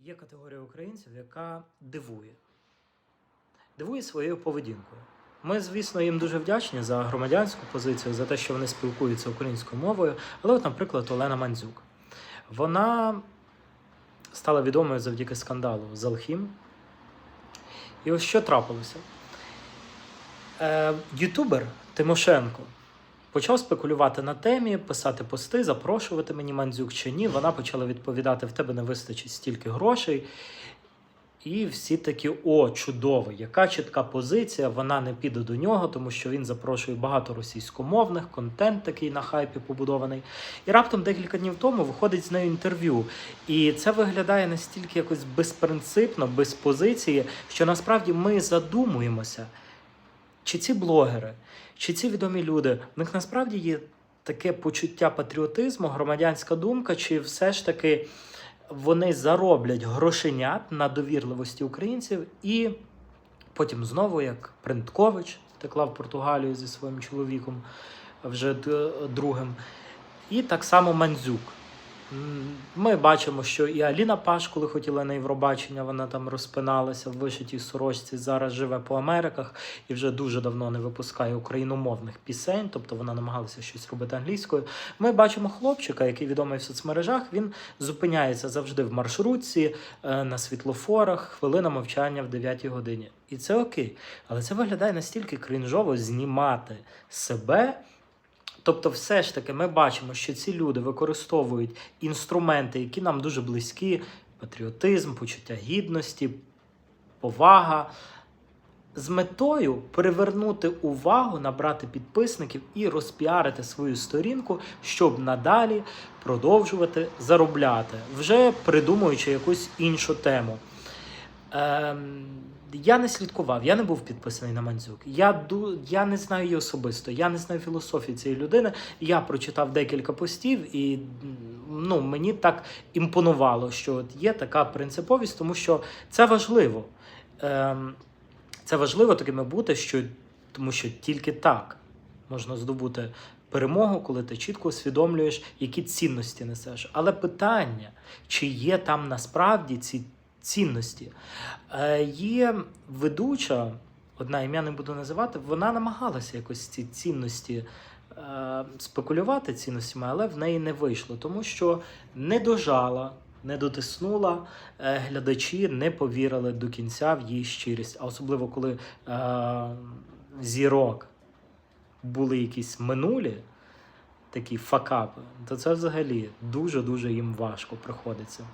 Є категорія українців, яка дивує. Дивує своєю поведінкою. Ми, звісно, їм дуже вдячні за громадянську позицію, за те, що вони спілкуються українською мовою. Але, от, наприклад, Олена Мандзюк. Вона стала відомою завдяки скандалу з Алхім. І ось що трапилося? Е, ютубер Тимошенко почав спекулювати на темі, писати пости, запрошувати мені Мандзюк чи ні. Вона почала відповідати: в тебе не вистачить стільки грошей. І всі такі: о, чудово, яка чітка позиція, вона не піде до нього, тому що він запрошує багато російськомовних, контент такий на хайпі побудований. І раптом декілька днів тому виходить з нею інтерв'ю. І це виглядає настільки якось безпринципно, без позиції, що насправді ми задумуємося, чи ці блогери, чи ці відомі люди, в них насправді є таке почуття патріотизму, громадянська думка, чи все ж таки вони зароблять грошенят на довірливості українців, і потім знову, як Принткович, текла в Португалію зі своїм чоловіком, вже другим, і так само Мандзюк. Ми бачимо, що і Аліна Паш, коли хотіла на Євробачення, вона там розпиналася в вишитій сорочці, зараз живе по Америках і вже дуже давно не випускає україномовних пісень, тобто вона намагалася щось робити англійською. Ми бачимо хлопчика, який відомий в соцмережах. Він зупиняється завжди в маршрутці, е, на світлофорах, хвилина мовчання в 9 годині. І це окей. Але це виглядає настільки крінжово знімати себе. Тобто, все ж таки, ми бачимо, що ці люди використовують інструменти, які нам дуже близькі: патріотизм, почуття гідності, повага. З метою привернути увагу, набрати підписників і розпіарити свою сторінку, щоб надалі продовжувати заробляти, вже придумуючи якусь іншу тему. Ем, я не слідкував, я не був підписаний на Мандзюк. Я, я не знаю її особисто, я не знаю філософії цієї людини. Я прочитав декілька постів, і ну, мені так імпонувало, що от є така принциповість, тому що це важливо. Ем, це важливо такими бути, що, тому що тільки так можна здобути перемогу, коли ти чітко усвідомлюєш, які цінності несеш. Але питання, чи є там насправді ці цінності. Е, є ведуча, одна ім'я не буду називати, вона намагалася якось ці цінності е, спекулювати цінностями, але в неї не вийшло, тому що не дожала. Не дотиснула, е, глядачі не повірили до кінця в її щирість. А особливо коли е, зірок були якісь минулі такі факапи, то це взагалі дуже-дуже їм важко приходиться.